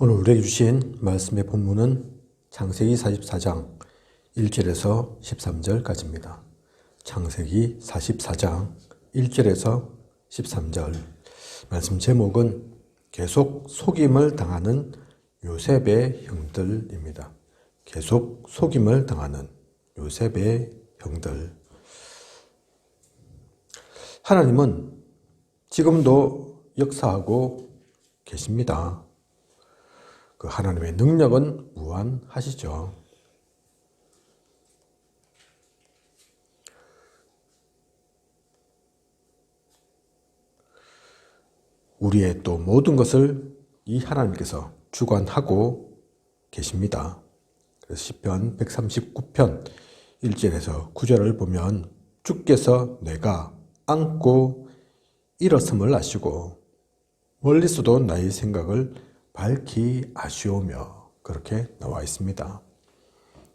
오늘 우리에게 주신 말씀의 본문은 창세기 44장 1절에서 13절까지입니다. 창세기 44장 1절에서 13절 말씀 제목은 계속 속임을 당하는 요셉의 형들입니다. 계속 속임을 당하는 요셉의 형들. 하나님은 지금도 역사하고 계십니다. 그 하나님의 능력은 무한하시죠. 우리의 또 모든 것을 이 하나님께서 주관하고 계십니다. 그래서 시편 139편 1절에서 9절을 보면 주께서 내가 안고 일었음을 아시고 멀리서도 나의 생각을 밝히 아시오며 그렇게 나와 있습니다.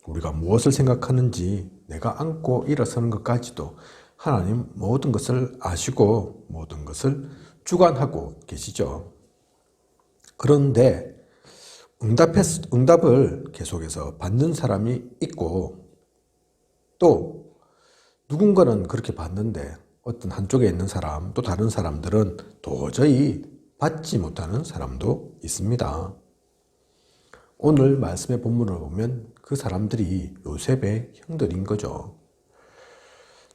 우리가 무엇을 생각하는지 내가 안고 일어서는 것까지도 하나님 모든 것을 아시고 모든 것을 주관하고 계시죠. 그런데 응답했, 응답을 계속해서 받는 사람이 있고 또 누군가는 그렇게 받는데 어떤 한쪽에 있는 사람 또 다른 사람들은 도저히 받지 못하는 사람도 있습니다. 오늘 말씀의 본문을 보면 그 사람들이 요셉의 형들인 거죠.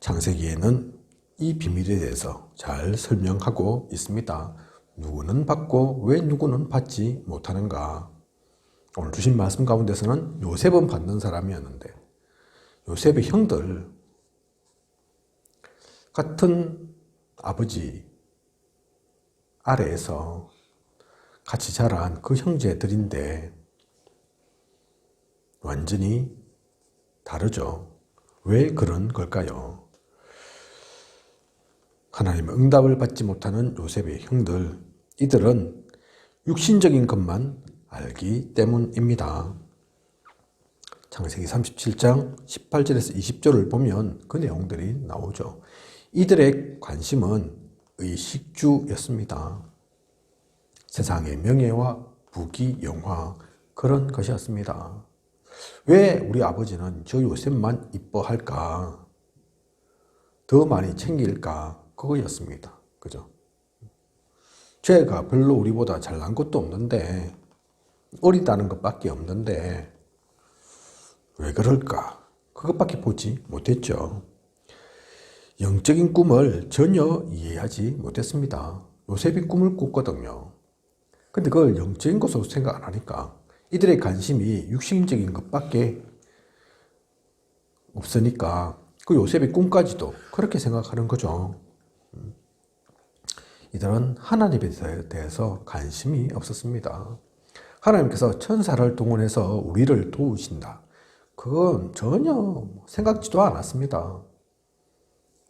창세기에는 이 비밀에 대해서 잘 설명하고 있습니다. 누구는 받고 왜 누구는 받지 못하는가? 오늘 주신 말씀 가운데서는 요셉은 받는 사람이었는데 요셉의 형들 같은 아버지 아래에서 같이 자란 그 형제들인데 완전히 다르죠. 왜 그런 걸까요? 하나님의 응답을 받지 못하는 요셉의 형들, 이들은 육신적인 것만 알기 때문입니다. 창세기 37장 18절에서 20절을 보면 그 내용들이 나오죠. 이들의 관심은 의식주였습니다. 세상의 명예와 부귀, 영화 그런 것이었습니다. 왜 우리 아버지는 저 요셉만 이뻐할까? 더 많이 챙길까? 그거였습니다. 그죠? 죄가 별로 우리보다 잘난 것도 없는데, 어리다는 것밖에 없는데, 왜 그럴까? 그것밖에 보지 못했죠. 영적인 꿈을 전혀 이해하지 못했습니다. 요셉이 꿈을 꿨거든요. 근데 그걸 영적인 것으로 생각 안 하니까 이들의 관심이 육신적인 것밖에 없으니까 그 요셉의 꿈까지도 그렇게 생각하는 거죠. 음. 이들은 하나님에 대해서 관심이 없었습니다. 하나님께서 천사를 동원해서 우리를 도우신다. 그건 전혀 생각지도 않았습니다.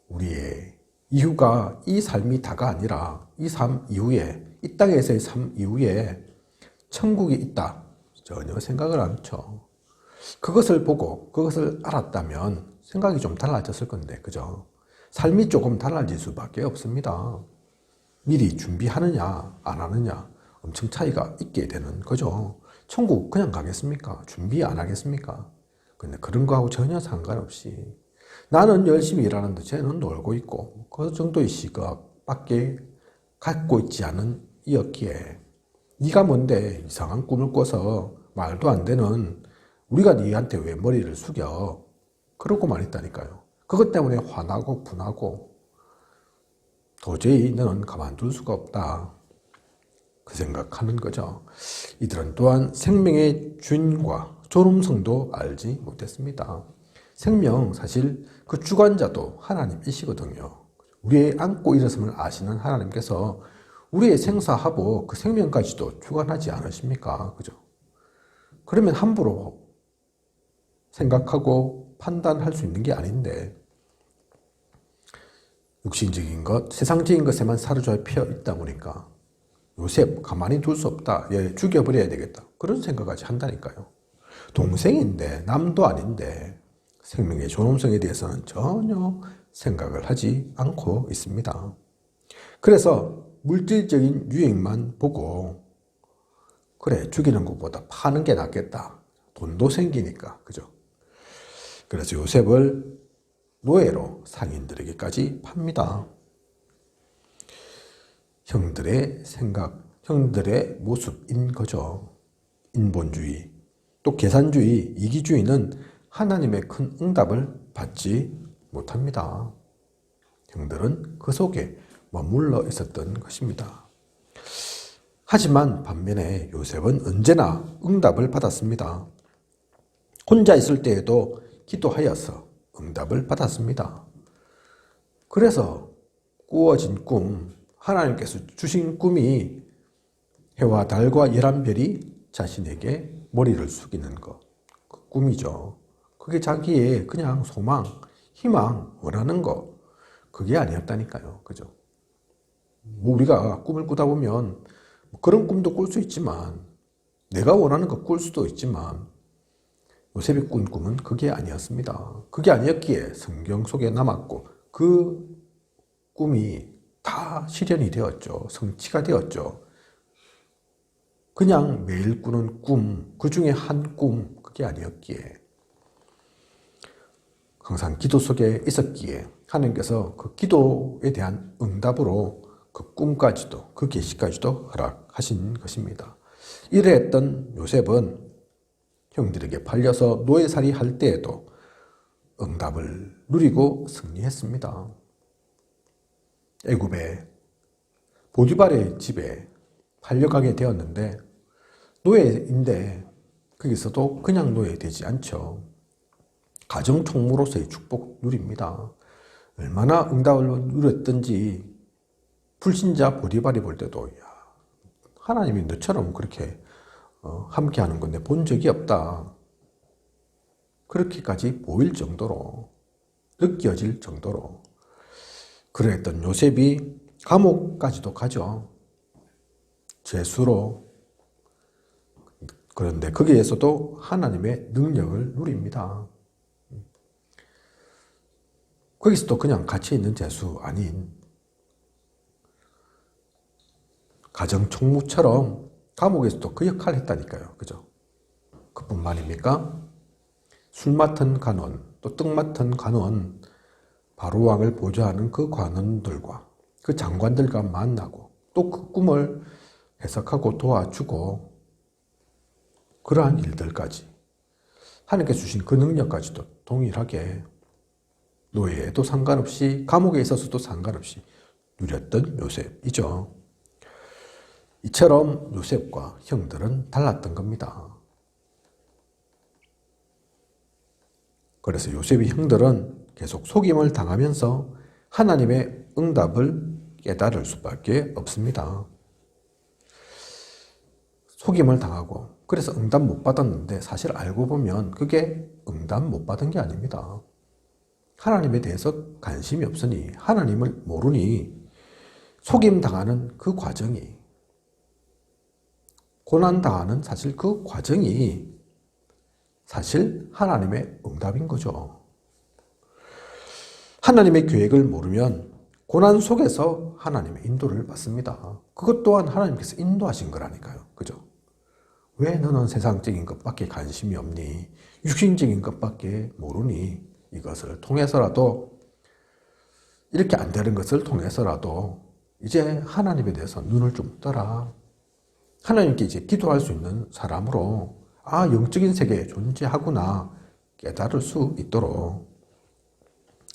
우리의 이후가 이 삶이 다가 아니라 이 삶 이후에 이 땅에서의 삶 이후에 천국이 있다. 전혀 생각을 않죠. 그것을 보고 그것을 알았다면 생각이 좀 달라졌을 건데, 그죠? 삶이 조금 달라질 수밖에 없습니다. 미리 준비하느냐, 안 하느냐, 엄청 차이가 있게 되는 거죠. 천국 그냥 가겠습니까? 준비 안 하겠습니까? 근데 그런 거하고 전혀 상관없이 나는 열심히 일하는데 쟤는 놀고 있고 그 정도의 시각밖에 갖고 있지 않은 이었기에 네가 뭔데 이상한 꿈을 꿔서 말도 안 되는 우리가 네한테 왜 머리를 숙여 그러고 말 했다니까요. 그것 때문에 화나고 분하고 도저히 너는 가만둘 수가 없다. 그 생각하는 거죠. 이들은 또한 생명의 주인과 존엄성도 알지 못했습니다. 생명 사실 그 주관자도 하나님이시거든요. 우리의 안고 일어섬을 아시는 하나님께서 우리의 생사하고 그 생명까지도 주관하지 않으십니까? 그죠? 그러면 함부로 생각하고 판단할 수 있는 게 아닌데 육신적인 것, 세상적인 것에만 사로잡혀 있다 보니까 요셉 가만히 둘 수 없다. 얘 죽여버려야 되겠다. 그런 생각까지 한다니까요. 동생인데 남도 아닌데 생명의 존엄성에 대해서는 전혀 생각을 하지 않고 있습니다. 그래서 물질적인 유익만 보고 그래, 죽이는 것보다 파는 게 낫겠다. 돈도 생기니까. 그죠? 그래서 요셉을 노예로 상인들에게까지 팝니다. 형들의 생각, 형들의 모습인 거죠. 인본주의, 또 계산주의, 이기주의는 하나님의 큰 응답을 받지 못합니다. 형들은 그 속에 머물러 있었던 것입니다. 하지만 반면에 요셉은 언제나 응답을 받았습니다. 혼자 있을 때에도 기도하여서 응답을 받았습니다. 그래서 꾸어진 꿈, 하나님께서 주신 꿈이 해와 달과 열한 별이 자신에게 머리를 숙이는 것, 그 꿈이죠. 그게 자기의 그냥 소망, 희망, 원하는 것, 그게 아니었다니까요. 그죠? 뭐 우리가 꿈을 꾸다 보면 그런 꿈도 꿀 수 있지만 내가 원하는 거 꿀 수도 있지만 요셉이 꾼 꿈은 그게 아니었습니다. 그게 아니었기에 성경 속에 남았고 그 꿈이 다 실현이 되었죠. 성취가 되었죠. 그냥 매일 꾸는 꿈, 그 중에 한 꿈, 그게 아니었기에 항상 기도 속에 있었기에 하나님께서 그 기도에 대한 응답으로 그 꿈까지도 그 계시까지도 허락하신 것입니다. 이래 했던 요셉은 형들에게 팔려서 노예살이 할 때에도 응답을 누리고 승리했습니다. 애굽의 보디발의 집에 팔려가게 되었는데 노예인데 거기서도 그냥 노예 되지 않죠. 가정 총무로서의 축복 누립니다. 얼마나 응답을 누렸던지 불신자 보디발이 볼 때도 야, 하나님이 너처럼 그렇게 어, 함께 하는 건데 본 적이 없다. 그렇게까지 보일 정도로 느껴질 정도로 그랬던 요셉이 감옥까지도 가죠. 죄수로 그런데 거기에서도 하나님의 능력을 누립니다. 거기서도 그냥 같이 있는 죄수 아닌 가정 총무처럼 감옥에서도 그 역할을 했다니까요. 그죠? 그뿐만입니까? 술 맡은 간원, 또 떡 맡은 간원, 바로왕을 보좌하는 그 관원들과 그 장관들과 만나고 또 그 꿈을 해석하고 도와주고 그러한 일들까지 하나님께 주신 그 능력까지도 동일하게 노예에도 상관없이 감옥에 있어서도 상관없이 누렸던 요셉이죠. 이처럼 요셉과 형들은 달랐던 겁니다. 그래서 요셉의 형들은 계속 속임을 당하면서 하나님의 응답을 깨달을 수밖에 없습니다. 속임을 당하고 그래서 응답 못 받았는데 사실 알고 보면 그게 응답 못 받은 게 아닙니다. 하나님에 대해서 관심이 없으니 하나님을 모르니 속임 당하는 그 과정이 고난 당하는 사실 그 과정이 사실 하나님의 응답인 거죠. 하나님의 계획을 모르면 고난 속에서 하나님의 인도를 받습니다. 그것 또한 하나님께서 인도하신 거라니까요. 그죠? 왜 너는 세상적인 것밖에 관심이 없니? 육신적인 것밖에 모르니? 이것을 통해서라도 이렇게 안 되는 것을 통해서라도 이제 하나님에 대해서 눈을 좀 떠라. 하나님께 이제 기도할 수 있는 사람으로 아, 영적인 세계에 존재하구나 깨달을 수 있도록.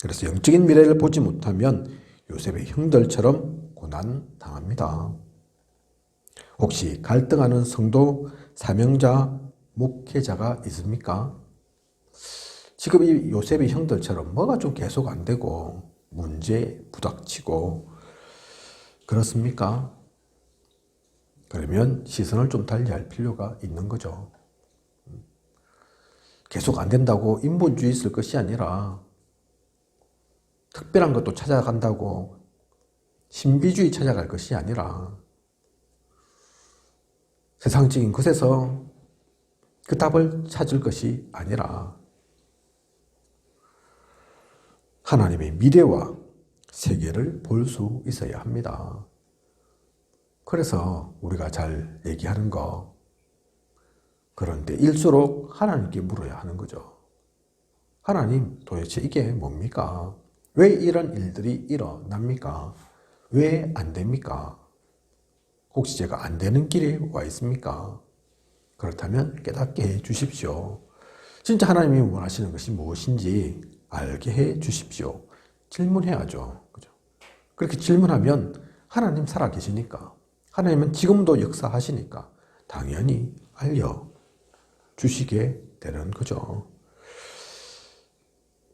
그래서 영적인 미래를 보지 못하면 요셉의 형들처럼 고난 당합니다. 혹시 갈등하는 성도, 사명자, 목회자가 있습니까? 지금 이 요셉의 형들처럼 뭐가 좀 계속 안 되고 문제 부닥치고 그렇습니까? 그러면 시선을 좀 달리할 필요가 있는 거죠. 계속 안 된다고 인본주의 있을 것이 아니라 특별한 것도 찾아간다고 신비주의 찾아갈 것이 아니라 세상적인 것에서 그 답을 찾을 것이 아니라 하나님의 미래와 세계를 볼 수 있어야 합니다. 그래서 우리가 잘 얘기하는 거 그런데 일수록 하나님께 물어야 하는 거죠. 하나님, 도대체 이게 뭡니까? 왜 이런 일들이 일어납니까? 왜 안 됩니까? 혹시 제가 안 되는 길에 와 있습니까? 그렇다면 깨닫게 해 주십시오. 진짜 하나님이 원하시는 것이 무엇인지 알게 해 주십시오. 질문해야죠. 그죠? 그렇게 질문하면 하나님 살아 계시니까, 하나님은 지금도 역사하시니까 당연히 알려 주시게 되는 거죠.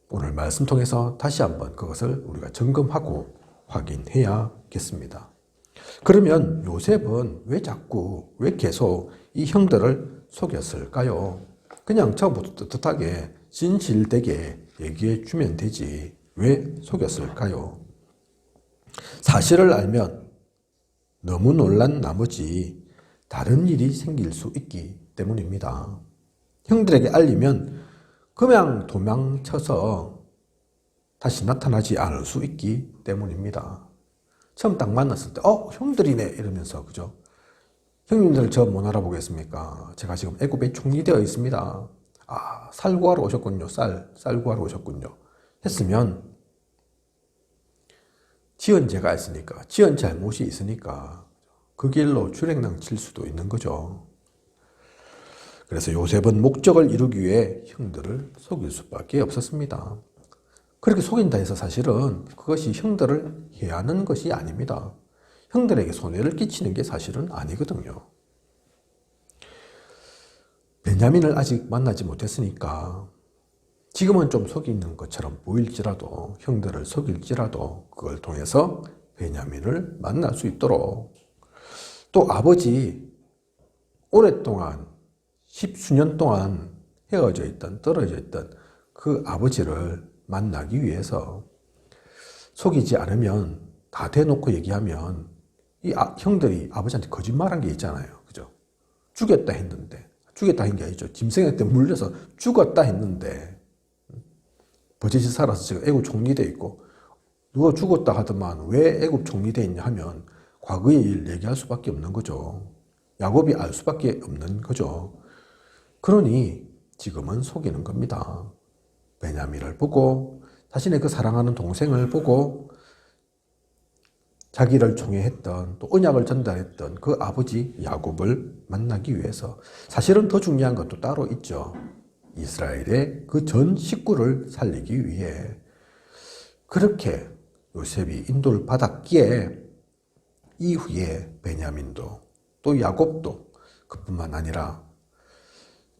오늘 말씀 통해서 다시 한번 그것을 우리가 점검하고 확인해야겠습니다. 그러면 요셉은 왜 자꾸, 왜 계속 이 형들을 속였을까요? 그냥 처음부터 떳떳하게 진실되게 얘기해 주면 되지. 왜 속였을까요? 사실을 알면 너무 놀란 나머지 다른 일이 생길 수 있기 때문입니다. 형들에게 알리면 그냥 도망쳐서 다시 나타나지 않을 수 있기 때문입니다. 처음 딱 만났을 때, 어, 형들이네! 이러면서, 그죠? 형님들 저 못 알아보겠습니까? 제가 지금 애굽에 총리 되어 있습니다. 아, 쌀 구하러 오셨군요. 쌀, 쌀 구하러 오셨군요. 했으면, 지연제가 있으니까, 지연 잘못이 있으니까, 그 길로 출행랑 칠 수도 있는 거죠. 그래서 요셉은 목적을 이루기 위해 형들을 속일 수밖에 없었습니다. 그렇게 속인다 해서 사실은 그것이 형들을 해하는 것이 아닙니다. 형들에게 손해를 끼치는 게 사실은 아니거든요. 베냐민을 아직 만나지 못했으니까 지금은 좀 속이는 것처럼 보일지라도 형들을 속일지라도 그걸 통해서 베냐민을 만날 수 있도록 또 아버지 오랫동안 십수년 동안 헤어져 있던 떨어져 있던 그 아버지를 만나기 위해서 속이지 않으면 다 대놓고 얘기하면 이 아, 형들이 아버지한테 거짓말한 게 있잖아요. 그죠? 죽였다 했는데 죽였다 한 게 아니죠. 짐승한테 물려서 죽었다 했는데 버젓이 살아서 지금 애국 총리돼 있고 누가 죽었다 하더만 왜 애국 총리돼 있냐 하면 과거의 일 얘기할 수밖에 없는 거죠. 야곱이 알 수밖에 없는 거죠. 그러니 지금은 속이는 겁니다. 베냐민을 보고 자신의 그 사랑하는 동생을 보고 자기를 총애했던 또 언약을 전달했던 그 아버지 야곱을 만나기 위해서 사실은 더 중요한 것도 따로 있죠. 이스라엘의 그 전 식구를 살리기 위해 그렇게 요셉이 인도를 받았기에 이후에 베냐민도 또 야곱도 그뿐만 아니라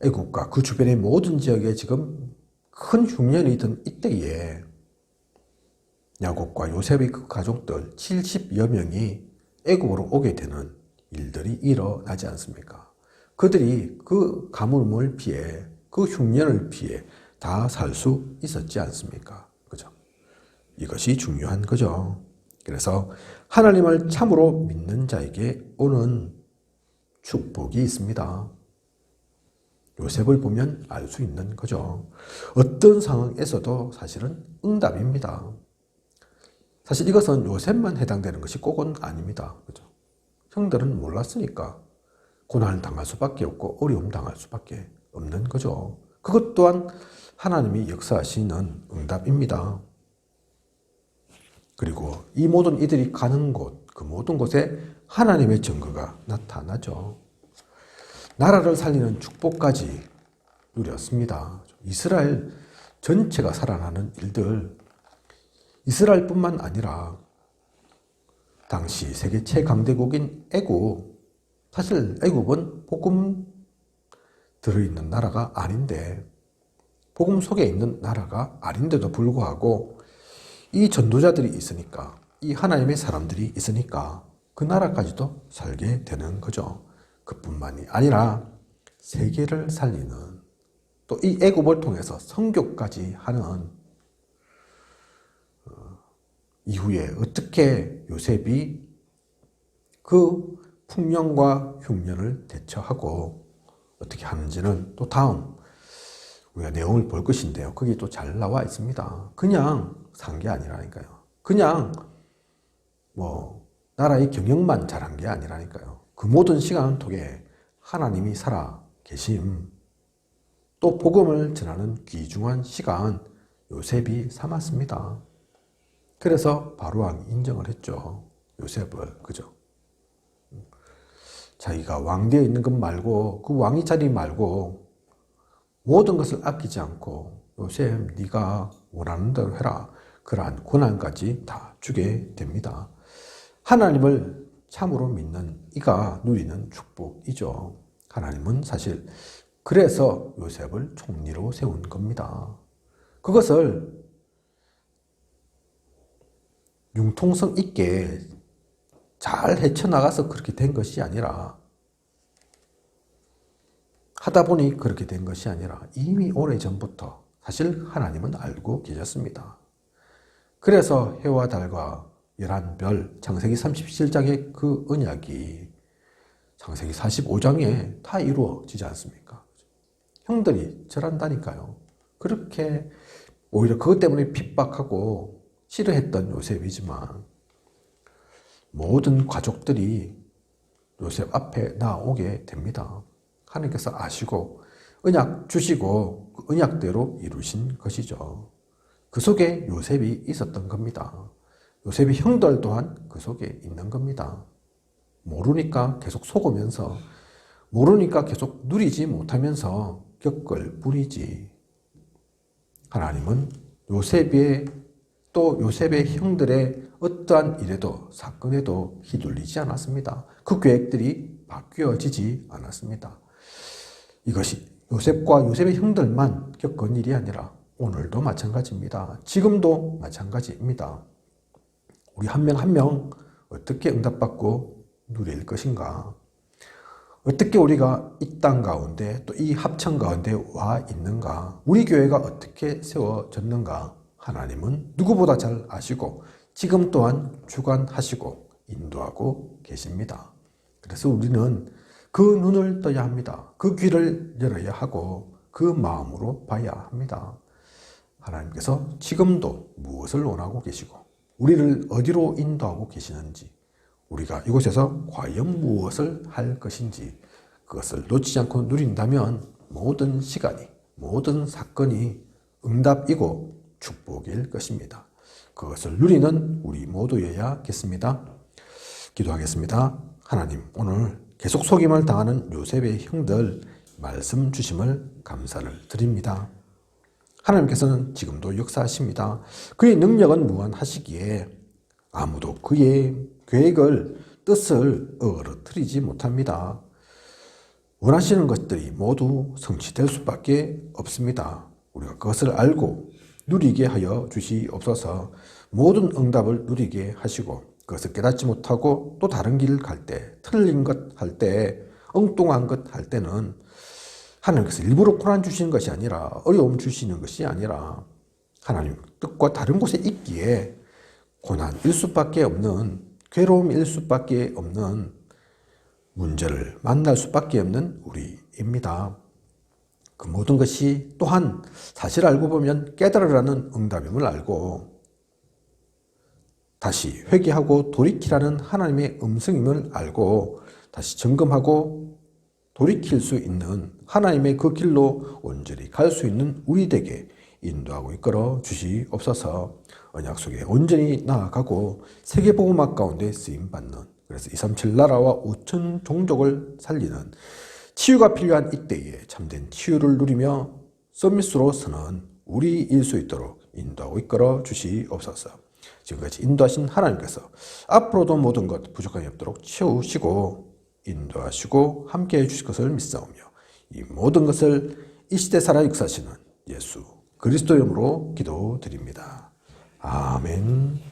애국과 그 주변의 모든 지역에 지금 큰 흉년이 든 이때에 야곱과 요셉의 그 가족들 70여 명이 애굽으로 오게 되는 일들이 일어나지 않습니까? 그들이 그 가뭄을 피해 그 흉년을 피해 다 살 수 있었지 않습니까? 그죠? 이것이 중요한 거죠. 그래서 하나님을 참으로 믿는 자에게 오는 축복이 있습니다. 요셉을 보면 알 수 있는 거죠. 어떤 상황에서도 사실은 응답입니다. 사실 이것은 요셉만 해당되는 것이 꼭은 아닙니다. 그죠? 형들은 몰랐으니까 고난을 당할 수밖에 없고 어려움 당할 수밖에 없는 거죠. 그것 또한 하나님이 역사하시는 응답입니다. 그리고 이 모든 이들이 가는 곳, 그 모든 곳에 하나님의 증거가 나타나죠. 나라를 살리는 축복까지 누렸습니다. 이스라엘 전체가 살아나는 일들, 이스라엘뿐만 아니라 당시 세계 최강대국인 애국, 사실 애국은 복음 들어있는 나라가 아닌데, 복음 속에 있는 나라가 아닌데도 불구하고 이 전도자들이 있으니까, 이 하나님의 사람들이 있으니까 그 나라까지도 살게 되는 거죠. 그뿐만이 아니라 세계를 살리는 또 이 애굽을 통해서 성교까지 하는 이후에 어떻게 요셉이 그 풍년과 흉년을 대처하고 어떻게 하는지는 또 다음 우리가 내용을 볼 것인데요. 거기 또잘 나와 있습니다. 그냥 산 게 아니라니까요. 그냥 뭐 나라의 경영만 잘한 게 아니라니까요. 그 모든 시간 속에 하나님이 살아 계심, 또 복음을 전하는 귀중한 시간 요셉이 삼았습니다. 그래서 바로왕이 인정을 했죠. 요셉을 그죠? 자기가 왕대에 있는 것 말고 그 왕위 자리 말고 모든 것을 아끼지 않고 요셉 네가 원하는 대로 해라. 그러한 권한까지 다 주게 됩니다. 하나님을 참으로 믿는 이가 누리는 축복이죠. 하나님은 사실 그래서 요셉을 총리로 세운 겁니다. 그것을 융통성 있게 잘 헤쳐나가서 그렇게 된 것이 아니라 하다 보니 그렇게 된 것이 아니라 이미 오래 전부터 사실 하나님은 알고 계셨습니다. 그래서 해와 달과 열한 별, 창세기 37장의 그 언약이 창세기 45장에 다 이루어지지 않습니까? 형들이 절한다니까요. 그렇게 오히려 그것 때문에 핍박하고 싫어했던 요셉이지만 모든 가족들이 요셉 앞에 나오게 됩니다. 하나님께서 아시고 언약 주시고 그 언약대로 이루신 것이죠. 그 속에 요셉이 있었던 겁니다. 요셉의 형들 또한 그 속에 있는 겁니다. 모르니까 계속 속으면서 모르니까 계속 누리지 못하면서 겪을 뿐이지. 하나님은 요셉의 또 요셉의 형들의 어떠한 일에도 사건에도 휘둘리지 않았습니다. 그 계획들이 바뀌어지지 않았습니다. 이것이 요셉과 요셉의 형들만 겪은 일이 아니라 오늘도 마찬가지입니다. 지금도 마찬가지입니다. 우리 한 명 한 명 어떻게 응답받고 누릴 것인가? 어떻게 우리가 이 땅 가운데 또 이 합천 가운데 와 있는가? 우리 교회가 어떻게 세워졌는가? 하나님은 누구보다 잘 아시고 지금 또한 주관하시고 인도하고 계십니다. 그래서 우리는 그 눈을 떠야 합니다. 그 귀를 열어야 하고 그 마음으로 봐야 합니다. 하나님께서 지금도 무엇을 원하고 계시고 우리를 어디로 인도하고 계시는지 우리가 이곳에서 과연 무엇을 할 것인지 그것을 놓치지 않고 누린다면 모든 시간이 모든 사건이 응답이고 축복일 것입니다. 그것을 누리는 우리 모두여야겠습니다. 기도하겠습니다. 하나님, 오늘 계속 속임을 당하는 요셉의 형들 말씀 주심을 감사를 드립니다. 하나님께서는 지금도 역사하십니다. 그의 능력은 무한하시기에 아무도 그의 계획을 뜻을 어그러뜨리지 못합니다. 원하시는 것들이 모두 성취될 수밖에 없습니다. 우리가 그것을 알고 누리게 하여 주시옵소서 모든 응답을 누리게 하시고 그것을 깨닫지 못하고 또 다른 길을 갈 때, 틀린 것 할 때, 엉뚱한 것 할 때는 하나님께서 일부러 고난 주시는 것이 아니라 어려움 주시는 것이 아니라 하나님 뜻과 다른 곳에 있기에 고난일 수밖에 없는 괴로움일 수밖에 없는 문제를 만날 수밖에 없는 우리입니다. 그 모든 것이 또한 사실 알고 보면 깨달으라는 응답임을 알고 다시 회개하고 돌이키라는 하나님의 음성임을 알고 다시 점검하고 돌이킬 수 있는 하나님의 그 길로 온전히 갈 수 있는 우리에게 인도하고 이끌어 주시옵소서. 언약 속에 온전히 나아가고 세계보고막 가운데 쓰임받는 그래서 237 나라와 5천 종족을 살리는 치유가 필요한 이때에 참된 치유를 누리며 서밋으로 서는 우리 일 수 있도록 인도하고 이끌어 주시옵소서 지금까지 인도하신 하나님께서 앞으로도 모든 것 부족함이 없도록 채우시고 인도하시고 함께 해 주실 것을 믿사오며 이 모든 것을 이 시대 살아 역사하시는 예수 그리스도 이름으로 기도드립니다. 아멘.